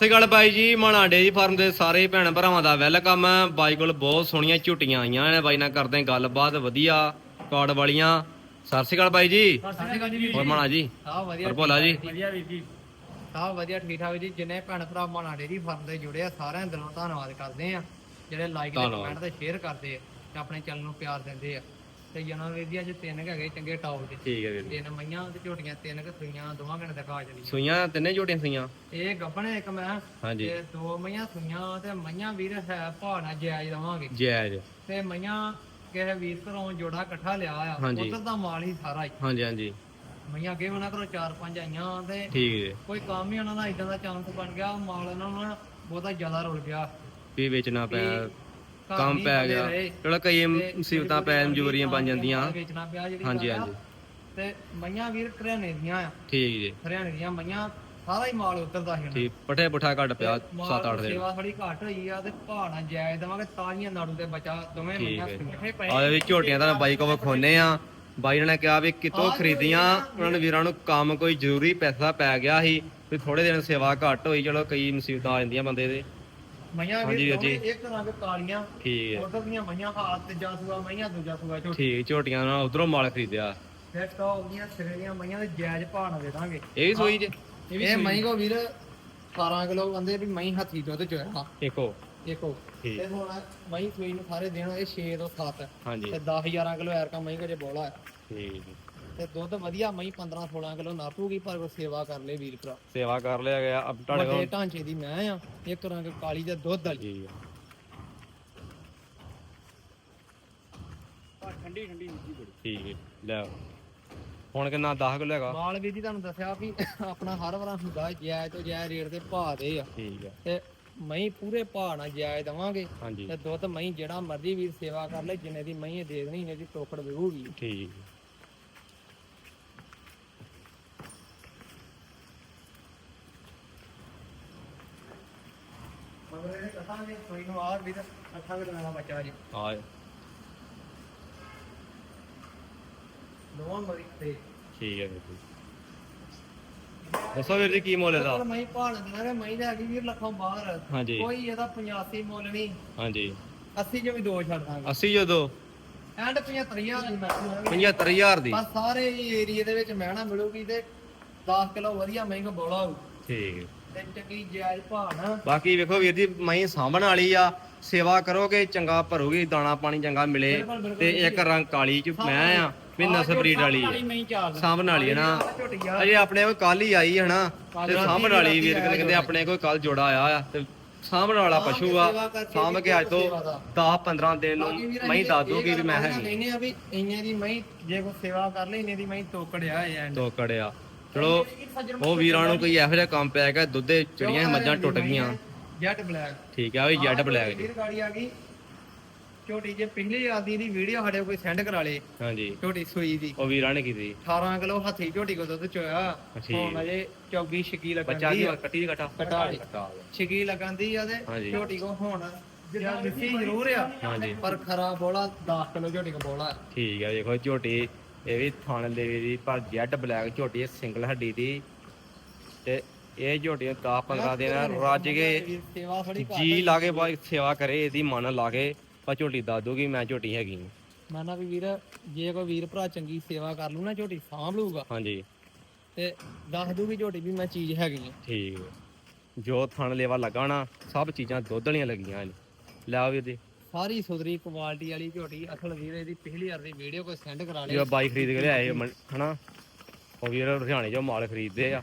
ਸਤਿ ਸ਼੍ਰੀ ਅਕਾਲ ਬਾਈ ਜੀ ਮਾਣਾ dairy farm ਦੇ ਸਾਰੇ ਭੈਣ ਭਰਾਵਾਂ ਦਾ ਵੈਲਕਮ ਹੈ। ਬਾਈ ਕੋਲ ਬਹੁਤ ਸੋਹਣੀਆਂ ਝੁੱਟੀਆਂ ਆਈਆਂ ਨੇ। ਬਾਈ ਨਾਲ ਕਰਦੇ ਹਾਂ ਗੱਲਬਾਤ ਵਧੀਆ ਕਾਰਡ ਵਾਲੀਆਂ। ਸਤਿ ਸ਼੍ਰੀ ਅਕਾਲ ਬਾਈ ਜੀ। ਸਤਿ ਸ਼੍ਰੀ ਅਕਾਲ ਜੀ ਹੋਰ ਮਾਣਾ ਜੀ? ਸਭ ਵਧੀਆ ਭੋਲਾ ਜੀ? ਵਧੀਆ ਵੀਰ ਜੀ। ਸਭ ਵਧੀਆ ਠੀਕ ਠਾਕ ਜੀ। ਜਿੰਨੇ ਭੈਣ ਭਰਾ ਮਾਣਾ ਡੇਰੀ ਫਾਰਮ ਦੇ ਜੁੜੇ ਆ ਸਾਰਿਆਂ ਦਾ ਦਿਲੋਂ ਧੰਨਵਾਦ ਕਰਦੇ ਆ ਜਿਹੜੇ ਲਾਈਕ ਤੇ। ਕਮੈਂਟ ਤੇ ਸ਼ੇਅਰ ਕਰਦੇ ਆ ਤੇ ਆਪਣੇ ਚੈਨਲ ਨੂੰ ਪਿਆਰ ਦਿੰਦੇ ਆ। ਤੇ ਜਨਾ ਵੀਰ ਜੀ ਅੱਜ ਤਿੰਨ ਕੁ ਹੈਗੇ ਚੰਗੇ ਟੌਪ ਦੇ। ਠੀਕ ਹੈ ਵੀਰ ਜੀ। ਤਿੰਨ ਮਈਆਂ ਤੇ ਝੋਟੀਆਂ ਤਿੰਨ ਕੁ ਸੂਈਆਂ ਦੋਵਾਂ ਘੰਟੇ ਤੱਕ ਆ ਚਲੀ ਸੂਈਆਂ ਤਿੰਨੇ ਝੋਟੀਆਂ ਸੂਈਆਂ? ਇਹ ਗੱਬਣੇ ਇੱਕ ਮੈਂ। ਹਾਂਜੀ। ਤੇ ਦੋ ਮਈਆਂ ਸੂਈਆਂ ਤੇ ਮਈਆਂ ਵੀਰ ਹੈ ਭਾਣਾ ਜਾਇਜ਼ ਦਵਾਂਗੇ ਜੈਜ ਤੇ ਮਈਆਂ ਕਿਸੇ ਵੀਰ ਘਰੋਂ ਜੋੜਾ ਇਕੱਠਾ ਲਿਆ ਆ ਹਾਂਜੀ। ਉਧਰ ਦਾ ਮਾਲ ਹੀ ਸਾਰਾ ਹੀ। ਹਾਂਜੀ ਹਾਂਜੀ। ਮਈਆਂ ਅੱਗੇ ਉਹਨਾਂ ਘਰੋਂ ਚਾਰ ਪੰਜ ਆਈਆਂ ਤੇ ਠੀਕ ਹੈ। ਕੋਈ ਕੰਮ ਹੀ ਉਹਨਾਂ ਦਾ ਇਦਾਂ ਦਾ ਚਾਂਸ ਬਣ ਗਿਆ ਮਾਲ ਉਹਨਾਂ ਨੂੰ ਨਾ ਬਹੁਤਾ ਜ਼ਿਆਦਾ ਰੁਲ ਗਿਆ। ਵੀ ਵੇਚਣਾ ਪਿਆ। ਕੰਮ ਪੈ ਗਿਆ। ਚਲੋ ਕਈ ਮੁਸੀਬਤਾਂ ਪੈ ਮਜਬੂਰੀਆਂ ਬਣ ਜਾਂਦੀਆਂ। ਮਾਲ ਵੇਚਣਾ ਪਿਆ ਜਿਹੜੀ ਹਾਂਜੀ। ਹਾਂਜੀ। ਤੇ ਮਈਆਂ ਵੀਰ ਹਰਿਆਣੇ ਦੀਆਂ ਆ। ਠੀਕ ਜੀ। ਹਰਿਆਣੇ ਦੀਆਂ ਮਈਆਂ ਸਾਰਾ ਹੀ ਮਾਲ ਉਤਰਦਾ ਸੀ ਠੀਕ ਪਠੇ ਪੁਠਾ ਘੱਟ ਪਿਆ ਤੇ ਮਾਲ 7-8 ਦਿਨ। ਸੇਵਾ ਥੋੜੀ ਘੱਟ ਹੋਈ ਆ ਤੇ ਪਹਾੜਾਂ ਜਾਇਜ਼ ਦਵਾਂਗੇ ਤਾਜ਼ੀਆਂ ਨਾੜੂ ਤੇ ਬਚਾ ਦੋਵੇਂ ਠੀਕ ਮਈਆਂ ਹੈ। ਇਕੱਠੇ ਪਏ ਆ ਵੀ ਝੋਟੀਆਂ ਤਾਂ ਬਾਈ ਕੋਲ ਵਿਖਾਉਨੇ ਆ। ਬਾਈ ਨੇ ਕਿਹਾ ਵੀ ਕਿਤੋਂ ਖਰੀਦੀਆਂ ਉਹਨਾਂ ਨੇ ਵੀਰਾਂ ਨੂੰ ਕੰਮ ਕੋਈ ਜ਼ਰੂਰੀ ਪੈਸਾ ਪੈ ਗਿਆ ਸੀ ਵੀ ਥੋੜੇ ਦਿਨ ਸੇਵਾ ਘੱਟ ਹੋਈ ਚਲੋ ਕਈ ਮੁਸੀਬਤਾਂ ਆ ਜਾਂਦੀਆਂ ਬੰਦੇ ਦੇ। ਮਈਆਂ ਹਾਂਜੀ ਵੀਰ ਵੀਰ ਦੋਵੇਂ ਇੱਕ ਰੰਗ ਕਾਲੀਆਂ ਠੀਕ ਹੈ। ਉਧਰ ਦੀਆਂ ਮਈਆਂ ਹਾਥ ਤੇ ਜਾਸੂਆ ਮਈਆਂ ਦੂਜਾ ਸੂਆ ਝੋਟੀ। ਠੀਕ ਝੋਟੀਆਂ ਨਾਲ ਉਧਰੋਂ ਮਾਲ ਖਰੀਦਿਆ। ਫਿਰ ਤਾਂ ਉਹਦੀਆਂ ਸਿਰੇ ਦੀਆਂ ਮਈਆਂ ਦੇ ਜਾਇਜ਼ ਭਾਅ ਨਾਲ ਦੇ ਦਾਂਗੇ। ਇਹ ਵੀ ਸੋਈ ਜੇ। ਇਹ ਮਹੀਂ ਕੋ ਵੀਰ 17 ਕਿਲੋ ਬੰਦੇ ਵੀ ਮਹੀਂ ਹੱਥੀ ਦੁੱਧ ਚੋਇਆ ਇੱਕੋ ਦੇਖੋ ਠੀਕ। ਤੇ ਹੁਣ ਮਹੀਂ ਸੂਈ ਨੂੰ ਸਾਰੇ ਦਿਨ ਇਹ 6 ਤੋਂ 7 ਹਾਂਜੀ। ਤੇ 10 11 ਕਿਲੋ ਐਰਕਾ ਮਹੀਂ ਕੋ ਜੇ ਬੋਲਾ ਹੈ। ਠੀਕ। ਤੇ ਦੁੱਧ ਵਧੀਆ ਮਹੀਂ 15 16 ਕਿਲੋ ਨਾਪੂਗੀ ਪਰ ਕੋ ਸੇਵਾ ਕਰ ਲੈ ਵੀਰ ਭਰਾ। ਸੇਵਾ ਕਰ ਲਿਆ ਗਿਆ। ਅਬ ਤੁਹਾਡੇ ਵੱਡੇ ਕੋਲ ਢਾਂਚੇ ਦੀ ਮੈਂ ਆ ਇੱਕ ਰੰਗ ਕਾਲੀ ਤੇ ਦੁੱਧ ਵਾਲੀ। ਠੀਕ ਠੰਡੀ ਠੰਡੀ ਮਿੱਠੀ ਬੜੀ। ਠੀਕ ਹੈ ਲੈ। ਹੁਣ ਕਿੰਨਾ 10 ਕਿਲੋ ਹੈਗਾ? ਮਾਲ ਵੀਰ ਜੀ ਤੁਹਾਨੂੰ ਦੱਸਿਆ ਵੀ ਆਪਣਾ ਹਰ ਵਾਰ ਹੁੰਦਾ ਜਾਇਜ਼ ਤੋਂ ਜਾਇਜ਼ ਰੇਟ ਤੇ ਭਾਅ ਦੇ ਆ। ਠੀਕ ਹੈ ਤੇ ਮਹੀਂ ਪੂਰੇ ਭਾਅ ਨਾਲ ਜਾਇਜ਼ ਦਵਾਂਗੇ। ਹਾਂਜੀ। ਤੇ ਦੁੱਧ ਮਹੀਂ ਜਿਹੜਾ ਮਰਜ਼ੀ ਵੀਰ ਸੇਵਾ ਕਰ ਲੈ ਜਿੰਨੇ ਦੀ ਮਹੀਂ ਇਹ ਦੇ ਦੇਣੀ ਇਹਨੇ ਦੀ ਟੋਕੜ ਦੇਊਗੀ। ਠੀਕ ਹੈ। ਮਗਰ ਇਹ ਕਹਾਂਗੇ ਕੋਈ ਨੂੰ ਆਰ ਵੀ ਤਾਂ ਅੱਠਾਂ ਕਿਲੋ ਦਾ ਬੱਚਾ ਜੀ ਆ ਦੋਵਾਂ ਮਰੀ ਤੇ ਠੀਕ ਹੈ ਵੀਰ ਜੀ। ਦੱਸੋ ਵੀਰ ਜੀ ਕੀ ਮੁੱਲ ਇਹਦਾ? ਮਹੀਂ ਭਾਣ ਦਿੰਦਾ ਮਹੀਂ ਦਾ ਹੈਗੀ ਵੀਰ ਲੱਖੋਂ ਬਾਹਰ। ਹਾਂਜੀ। ਕੋਈ ਇਹਦਾ 85 ਮੁੱਲ ਨਹੀਂ। ਹਾਂਜੀ। 80 ਚ ਵੀ ਦੋ ਛੱਡ ਦਾਂਗੇ। 80 ਜਦੋਂ ਐਂਡ 75000 ਦੀ ਮੈਕਸਿਮਮ 75000 ਦੀ? ਬਸ ਸਾਰੇ ਏਰੀਏ ਦੇ ਵਿੱਚ ਮਹਿਣਾ ਮਿਲੂਗੀ ਤੇ 10 ਕਿਲੋ ਵਧੀਆ ਮਹਿੰਗਾ ਬੋਲਾ ਹੋਊ। ਠੀਕ ਹੈ। ਜਾਇਜ਼ ਭਾਣ ਬਾਕੀ ਵੇਖੋ ਵੀਰ ਜੀ ਮਹੀਂ ਸਾਂਭਣ ਵਾਲੀ ਆ। ਸੇਵਾ ਕਰੋਗੇ ਚੰਗਾ ਭਰੋਗੀ ਦਾਣਾ ਪਾਣੀ ਚੰਗਾ ਮਿਲੇ ਬਿਲਕੁਲ, ਬਿਲਕੁਲ ਤੇ ਇੱਕ ਰੰਗ ਕਾਲੀ ਚ ਮੈਂ ਆ ਵੀ ਨਸਲ ਬਰੀਡ ਵਾਲੀ ਆ। ਸਾਂਭਣ ਵਾਲੀ ਹੈ ਨਾ। ਅਜੇ ਆਪਣੇ ਕੋਲ ਕੱਲ ਹੀ ਆਈ ਹੈ ਨਾ ਕੱਲ੍ਹ ਤੇ ਰਾਤੀ ਸਾਂਭਣ ਵਾਲੀ ਰਾਤੀ ਵੀਰ ਆਇਆ ਕਹਿੰਦੇ ਆਪਣੇ ਕੋਲ ਕੱਲ ਜੋੜਾ ਆਇਆ ਆ ਤੇ ਸਾਂਭਣ ਵਾਲਾ ਸਾਂਭ ਪਸ਼ੂ ਕੇ ਆ। ਸੇਵਾ ਕਰਕੇ ਸਾਂਭ ਕੇ ਅੱਜ ਤੋਂ ਸੇਵਾ ਦਾ। 10 15 ਦਿਨ ਨੂੰ ਬਾਕੀ ਵੀਰ ਮੈਂ ਅਸੀਂ ਦੱਸ ਇਹ ਦੂਗੀ ਵੀ ਗੱਲ ਮੈਂ ਕਹਿਣਾ ਹੈਗੀ। ਕਹਿੰਦੇ ਆ ਵੀ ਇੰਨੇ ਦੀ ਮਹੀਂ ਜੇ ਕੋਈ ਸੇਵਾ ਕਰ ਲਈ ਇੰਨੇ ਦੀ ਮਹੀਂ ਤੋਕੜਿਆ ਹੈ ਐਂਡ ਤੋਕੜਿਆ। ਚਲੋ ਉਹ ਵੀਰਾਂ ਨੂੰ ਕੋਈ ਇਹੋ ਜਿਹਾ ਕੰਮ ਪਿਆ ਗਿਆ ਦੁੱਧ ਚਿੜੀਆਂ ਮੱਝਾਂ ਟੁੱਟ ਗਈਆਂ। Jet black. ਠੀਕ ਆ ਉਹ ਜੈਡ ਬਲੈਕ ਜੀ। ਗਾੜੀ ਆ ਗਈ। ਛੋਟੀ ਜੇ ਪਿਛਲੀ ਆਦੀ ਦੀ ਵੀਡੀਓ ਸਾਡੇ ਕੋਈ ਸੈਂਡ ਕਰਾ ਲੇ। ਹਾਂਜੀ। ਛੋਟੀ ਸੂਈ ਦੀ। ਉਹ ਵੀਰਾਂ ਨੇ ਕੀਤੀ। 18 ਕਿਲੋ ਹੱਥੀ ਝੋਟੀ ਕੋ ਦੁੱਧ ਚੋਇਆ। ਹੁਣ ਅਜੇ 24 ਛਕੀ ਬੱਚਾ ਲੱਗਦੀ ਆ। ਕੱਟੀ ਦੀ ਕਟਾ। ਕਟਾ ਲਈ। ਛਕੀ ਲੱਗਦੀ ਆ ਤੇ। ਝੋਟੀ ਕੋ ਹੁਣ ਜਾਂ ਮਿੱਠੀ ਜ਼ਰੂਰ ਆ। ਹਾਂਜੀ। ਪਰ ਖਰਾ ਬੋਲਾ 10 ਕਿਲੋ ਝੋਟੀ ਕੋ ਬੋਲਾ। ਠੀਕ ਆ ਦੇਖੋ ਝੋਟੀ ਇਹ ਵੀ ਥਣ ਦੇ ਦੀ ਪਰ ਜੈਡ ਬਲੈਕ ਝੋਟੀ ਹੈ ਸਿੰਗਲ ਹੱਡੀ ਦੀ। ਤੇ ਇਹ ਝੋਟੀ 10 15 ਦਿਨ ਰੱਜ ਕੇ ਜੀ ਲਾ ਕੇ ਬਾਈ ਸੇਵਾ ਕਰੇ ਇਹਦੀ ਮਨ ਲਾ ਕੇ ਪਰ ਝੋਟੀ ਦੱਸ ਦੂਗੀ ਮੈਂ ਝੋਟੀ ਹੈਗੀ ਨਾ। ਵੀ ਵੀਰ ਜੇ ਕੋਈ ਵੀਰ ਭਰਾ ਚੰਗੀ ਸੇਵਾ ਕਰ ਲੂ ਨਾ ਝੋਟੀ ਸਾਂਭ ਲੂਗਾ ਹਾਂਜੀ। ਤੇ ਦੱਸ ਦੂਗੀ ਝੋਟੀ ਵੀ ਮੈਂ ਚੀਜ਼ ਹੈਗੀ ਆ। ਠੀਕ। ਜੋ ਥਣ ਲੇਵਾ ਲੱਗਾ ਨਾ ਸਭ ਚੀਜ਼ਾਂ ਦੁੱਧ ਵਾਲੀਆਂ ਲੱਗੀਆਂ ਨੇ। ਲੈ ਆਓ ਵੀਰ ਜੀ। ਸਾਰੀ ਸੁਧਰੀ ਕੁਆਲਿਟੀ ਵਾਲੀ ਝੋਟੀ ਅਸਲ ਵੀਰ ਇਹਦੀ ਪਿਛਲੀ ਵਾਰ ਦੀ ਵੀਡੀਓ ਕੋਈ ਸੈਂਡ ਕਰਾ ਲਈ ਜਿਹੜਾ ਬਾਈ ਖਰੀਦ ਕੇ ਲਿਆਏ ਮਨ- ਹਨਾ? ਉਹ ਵੀਰ ਲੁਧਿਆਣੇ ਚੋਂ ਮਾਲ ਖਰੀਦਦੇ ਆ।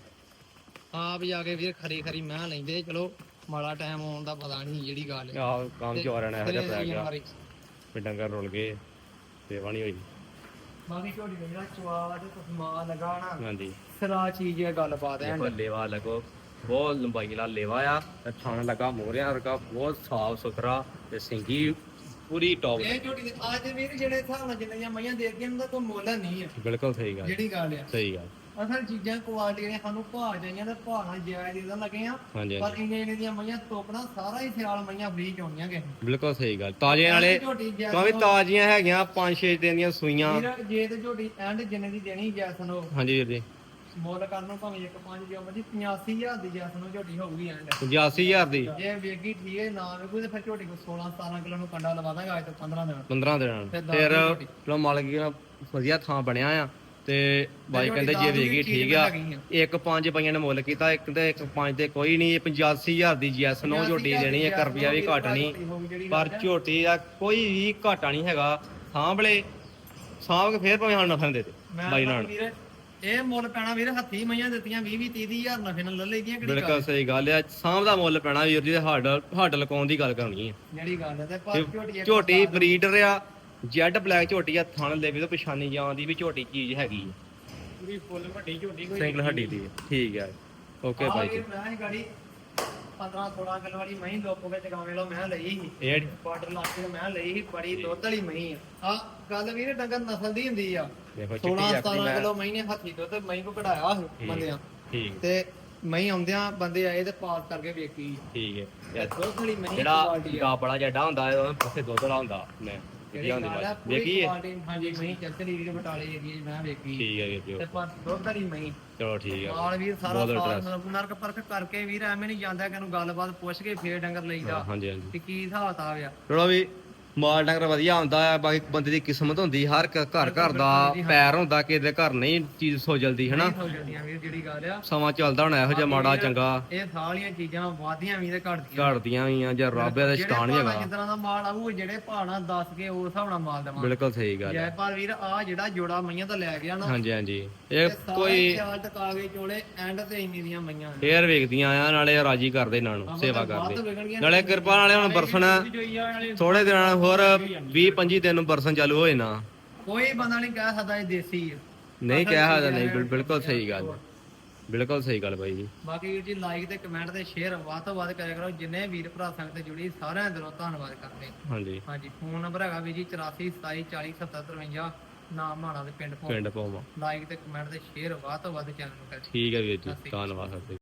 ਆਪ ਜਾ ਕੇ ਵੀਰ ਖਰੀ ਖਰੀ ਮੈਂ ਲੈਂਦੇ ਚਲੋ ਮਾੜਾ ਟਾਈਮ ਆਉਣ ਦਾ ਪਤਾ ਨਹੀਂ ਜਿਹੜੀ ਗੱਲ ਹੈ ਆਹ ਕੰਮ ਚ ਆ ਰਹਿਣਾ ਇਹੋ ਜਿਹਾ ਪੈ ਗਿਆ। ਮਾਰੀ। ਵੀ ਡੰਗਰ ਰੁਲ ਗਏ ਸੇਵਾ ਨਹੀਂ ਹੋਈ। ਬਾਕੀ ਝੋਟੀ ਦਾ ਜਿਹੜਾ ਚਵਾ ਤੇ ਲਗਾ ਨਾ ਹਾਂਜੀ। ਸਰਾ ਚੀਜ਼ ਇਹ ਗੱਲਬਾਤ ਹੈ। ਲੇਵਾ ਲੱਗੋ। ਬਹੁਤ ਲੰਬਾਈ ਵਾਲਾ ਲੇਵਾ ਆ ਤੇ ਥਣ ਲੱਗਾ ਮੋਹਰਿਆਂ ਵਰਗਾ ਬਹੁਤ ਸਾਫ਼ ਸੁਥਰਾ ਤੇ ਸਿੰਗੀ ਪੂਰੀ ਟੌਪ ਇਹ ਝੋਟੀ ਦੇ ਅੱਜ ਵੀਰ ਜਿਹੜੇ ਹਿਸਾਬ ਨਾਲ ਜਿੰਨੀਆਂ ਮਈਆਂ ਦੇ ਦਿੱਤੀਆਂ ਉਹਦਾ ਕੋਈ ਮੁੱਲ ਨਹੀਂ ਹੈ ਬਿਲਕੁਲ ਸਹੀ ਗੱਲ। ਜਿਹੜੀ ਗੱਲ ਆ। ਸਹੀ ਗੱਲ। ਅਸਲ ਚੀਜ਼ਾਂ ਕੁਆਲਿਟੀ ਨੇ ਸਾਨੂੰ ਭਾਅ ਜਾਈਆਂ ਤੇ ਭਾਅ ਨਾਲ ਜਾਇਜ਼ ਦੇ ਲੱਗੇ ਆ। ਹਾਂਜੀ ਪਰ ਹਾਂਜੀ। ਇੰਨੇ ਇੰਨੇ ਦੀਆਂ ਮਈਆਂ ਤੋਕਣਾ ਸਾਰਾ ਹੀ ਸਿਆਲ ਮਈਆਂ ਫ੍ਰੀ ਚ ਨੂੰ। ਬਿਲਕੁਲ ਸਹੀ ਗੱਲ। ਤਾਜ਼ੇ ਨਾਲੇ ਝੋਟੀ ਤਾਂ ਵੀ ਤਾਜ਼ੀਆਂ ਹੈਗੀਆਂ 5-6 ਦਿਨ ਦੀਆਂ ਸੂਈਆਂ। ਵੀਰ ਜੇ ਤੇ ਝੋਟੀ ਐਂਡ ਜਿੰਨੇ ਦੀ ਦੇਣੀ ਜੈਸ ਨੂੰ ਹਾਂਜੀ ਵੀਰ ਜੀ। ਮੁੱਲ ਕਰਨ ਨੂੰ ਭਾਵੇਂ ਇੱਕ ਪੰਜ ਜੋ ਮਰਜ਼ੀ 85000 ਦੀ ਜੈਸ ਨੂੰ ਝੋਟੀ ਹੋਊਗੀ ਐਂਡ 85000 ਦੀ? ਜੇ ਵੇਗੀ ਠੀਕ ਹੈ ਨਾ ਵੇਗੂ ਤੇ ਫਿਰ ਝੋਟੀ ਕੋ 16 17 ਕਿਲੋ ਨੂੰ ਕੰਡਾ ਲਵਾ ਦਾਂਗੇ ਅੱਜ ਤੋਂ 15 ਦਿਨ 15 ਦਿਨਾਂ ਫਿਰ ਦੀ। ਚਲੋ ਮਾਲਕ ਨਾਲ ਵਧੀਆ ਥਾਂ ਬਣਿਆ ਆ ਤੇ ਬਾਈ ਕਹਿੰਦੇ ਜੇ ਦੀ ਵੇਗੀ ਠੀਕ ਆ। ਇੱਕ ਪੰਜ ਪਈਆਂ ਨੇ ਮੁੱਲ ਕੀਤਾ ਇੱਕ ਤੇ ਇੱਕ ਪੰਜ ਤੇ ਕੋਈ ਨਹੀਂ 85000 ਦੀ ਜੈਸ ਨੋ ਝੋਟੀ ਦੇਣੀ 1 ਰੁਪਿਆ ਵੀ ਘੱਟ ਨਹੀਂ। ਪਰ ਝੋਟੀ ਦਾ ਕੋਈ ਵੀ ਘਾਟਾ ਨਹੀਂ ਹੈਗਾ ਸਾਂਭਲੇ ਸਾਂਭ ਕੇ ਫੇਰ ਭਾਵੇਂ ਸਾਨੂੰ ਨਫਾ ਦੇ ਦੇ ਬਾਈ ਨਾਲ। ਇਹ ਮੁੱਲ ਪੈਣਾ ਵੀਰੇ ਹੱਥੀ ਮਈਆਂ ਦਿੱਤੀਆਂ 20 20 30000 ਨਫੇ ਨਾਲ ਲੈ ਲਈਆਂ ਕਿਹੜੀ ਗੱਲ ਬਿਲਕੁਲ ਸਹੀ ਗੱਲ ਆ। ਸਾਂਭ ਦਾ ਮੁੱਲ ਪੈਣਾ ਵੀਰ ਜੀ ਤੇ ਹੱਡ ਹੱਡ ਲਕਾਉਣ ਦੀ ਗੱਲ ਕਰਨੀ ਹੈ ਜਿਹੜੀ ਗੱਲ ਹੈ ਤੇ ਪਰ ਝੋਟੀ ਇੱਕ ਝੋਟੀ ਬਰੀਡਰ ਆ ਜੈਡ ਬਲੈਕ ਝੋਟੀ ਆ ਥਣ ਲੈ ਵੀ ਤੋਂ ਪਛਾਣੀ ਜਾਂਦੀ ਵੀ ਝੋਟੀ ਚੀਜ਼ ਹੈਗੀ ਆ। ਪੂਰੀ ਫੁੱਲ ਵੱਡੀ ਝੋਟੀ ਕੋਈ ਸਿੰਗਲ ਹੱਡੀ ਦੀ। ਠੀਕ ਹੈ ਓਕੇ ਬਾਈ ਜੀ। ਮੈਂ ਗਾੜੀ 15 16 ਕਿਲੋ ਵਾਲੀ ਮਹੀਂ ਲੋਕੋ ਵਿੱਚ ਗਾਵੇਂ ਲੋ ਮੈਂ ਲਈ ਸੀ। ਇਹ ਬਾਰਡਰ ਲਾ ਕੇ ਮੈਂ ਲਈ ਸੀ ਬੜੀ ਦੁੱਧ ਵਾਲੀ ਮਹੀਂ ਆ। ਆ ਗੱਲ ਵੀਰੇ ਡੰਗਰ ਨਸਲ ਦੀ ਹੁੰਦੀ ਆ। ਦੇਖੋ 16 ਚਿੱਟੀ ਅੱਖ ਦੀ 17 ਮੈਂ ਕਿਲੋ ਮਹੀਂ ਨੇ ਹੱਥੀ ਦੁੱਧ ਮਹੀਂ ਕੋ ਕਢਾਇਆ ਸੀ ਬੰਦਿਆਂ। ਠੀਕ। ਤੇ ਮਹੀਂ ਆਉਂਦਿਆਂ ਬੰਦੇ ਆਏ ਤੇ ਪਾਸ ਕਰਕੇ ਵੇਖੀ ਠੀਕ ਹੈ। ਤੇ ਯਾਰ, ਦੁੱਧ ਵਾਲੀ ਮਹੀਂ ਜਿਹੜਾ ਆ। ਬੜਾ ਜੱਡਾ ਹੁੰਦਾ ਹੈ ਉਹ ਪਾਸੇ ਦੁੱਧ ਵਾਲਾ ਹੁੰਦਾ। ਮੈਂ ਹੁੰਦੀ ਬਾਤ ਹਾਂਜੀ ਮਹੀਂ ਚੱਕਰੀ ਬਟਾਲੇ ਏਰੀਏ 'ਚ ਮੈਂ ਵੇਖੀ। ਠੀਕ ਹੈ ਵੀਰ ਜੀ ਤੇ ਪਰ ਦੁੱਧ ਵਾਲੀ ਮਹੀਂ ਚਲੋ ਠੀਕ ਹੈ ਮਾਲ ਵੀਰ ਸਾਰਾ ਸਾਲ। ਮਤਲਬ ਨਰਕ ਪਰਖ ਕਰਕੇ ਵੀਰ ਐਵੇਂ ਨਹੀਂ ਜਾਂਦਾ ਕਿ ਇਹਨੂੰ ਗੱਲਬਾਤ ਪੁੱਛ ਕੇ ਫੇਰ ਡੰਗਰ ਲਈਦਾ। ਹਾਂਜੀ ਹਾਂਜੀ। ਤੇ ਕੀ ਹਿਸਾਬ ਆ। ਗਿਆ ਚਲੋ ਵੀ ਮਾਲ ਡੰਗਰ ਵਧੀਆ ਹੁੰਦਾ ਹੈ ਬਾਕੀ ਬੰਦੇ ਦੀ ਕਿਸਮਤ ਹੁੰਦੀ ਹਰ ਇੱਕ ਘਰ ਘਰ ਦਾ ਪੈਰ ਹੁੰਦਾ ਕਿਸੇ ਦੇ ਘਰ ਨਹੀਂ ਚੀਜ਼ ਸੋ ਜਲਦੀ ਹਨਾ? ਹੋ ਜਾਂਦੀਆਂ ਵੀਰ ਜਿਹੜੀ ਗੱਲ ਆ। ਸਮਾਂ ਚੱਲਦਾ ਹੁਣ ਇਹੋ ਜਿਹਾ ਮਾੜਾ ਚੰਗਾ। ਇਹ ਸਾਰੀਆਂ ਚੀਜ਼ਾਂ ਵਾਧੀਆਂ ਵੀਰ ਘਟਦੀਆਂ। ਘੜਦੀਆਂ ਵੀ ਆ ਜਾਂ ਰੱਬ ਦਾ ਸ਼ੈਤਾਨ ਹੀ ਹੈਗਾ। ਜਿਸ ਤਰ੍ਹਾਂ ਦਾ ਮਾਲ ਆਊ ਜਿਹੜੇ ਭਾਣਾ ਦੱਸ ਕੇ ਉਸ ਹਿਸਾਬ ਨਾਲ ਮਾਲ ਦੇਵਾਂ ਬਿਲਕੁਲ ਸਹੀ ਗੱਲ ਹੈ ਜੈ ਪਰ ਵੀਰ ਆ ਜਿਹੜਾ ਜੋੜਾ ਮਈਆਂ ਤੋਂ ਲੈ ਗਿਆ ਨਾ ਹਾਂਜੀ ਹਾਂਜੀ। ਇਹ ਇਹ ਸਾਰੇ ਕੋਈ ਚਾਲ ਟਕਾ ਕੇ ਚੋਲੇ ਐਂਡ ਤੇ ਇੰਨੀ ਦੀਆਂ ਮਈਆਂ ਨੇ। ਫੇਰ ਵੇਖਦੀਆਂ ਆ ਨਾਲੇ ਰਾਜੀ ਕਰਦੇ ਇਹਨਾਂ ਨੂੰ ਸੇਵਾ ਤੋਂ ਕਰਦੇ। ਨਾਲੇ ਕਿਰਪਾ ਨਾਲੇ ਹੁਣ ਬਰਸਨ ਥੋੜੇ ਦਿਨਾਂ ਨਾਲ ਹੋਰ 20 25 ਦਿਨ ਬਰਸਨ ਚਾਲੂ ਹੋਏ ਨਾ। ਕੋਈ ਬੰਦਾ ਨਹੀਂ ਕਹਿ ਸਕਦਾ ਇਹ ਦੇਸੀ ਆ। ਨਹੀਂ ਕਿਹਾ ਜਾਂਦਾ ਨਹੀਂ ਬਿਲ- ਬਿਲਕੁਲ ਸਹੀ ਗੱਲ। ਹੈ। ਬਿਲਕੁਲ ਸਹੀ ਗੱਲ ਬਾਈ ਜੀ। ਬਾਕੀ ਵੀਰ ਜੀ ਲਾਈਕ ਤੇ ਕਮੈਂਟ ਤੇ ਸ਼ੇਅਰ ਵੱਧ ਤੋਂ ਵੱਧ ਕਰਿਆ ਕਰੋ। ਜਿੰਨੇ ਵੀਰ ਭਰਾ ਸੰਗਤ ਤੇ ਜੁੜੀ ਸਾਰਿਆਂ ਦਾ ਦਿਲੋਂ ਧੰਨਵਾਦ ਕਰਦੇ ਹਾਂ। ਹਾਂਜੀ। ਹਾਂਜੀ ਫੋਨ ਨੰਬਰ ਹੈਗਾ ਵੀਰ ਜੀ 84 27 40 77 53 ਨਾਮ ਮਾਣਾ ਦੇ ਪਿੰਡ ਫੋਨ ਪਿੰਡ ਪਾਵਾਂ ਲਾਈਕ ਤੇ ਕਮੈਂਟ ਤੇ ਸ਼ੇਅਰ ਵੱਧ ਤੋਂ ਵੱਧ ਚੈਨਲ ਨੂੰ ਕਰਿਓ। ਠੀਕ ਹੈ ਵੀਰ ਜੀ ਧੰਨਵਾਦ ਸਰ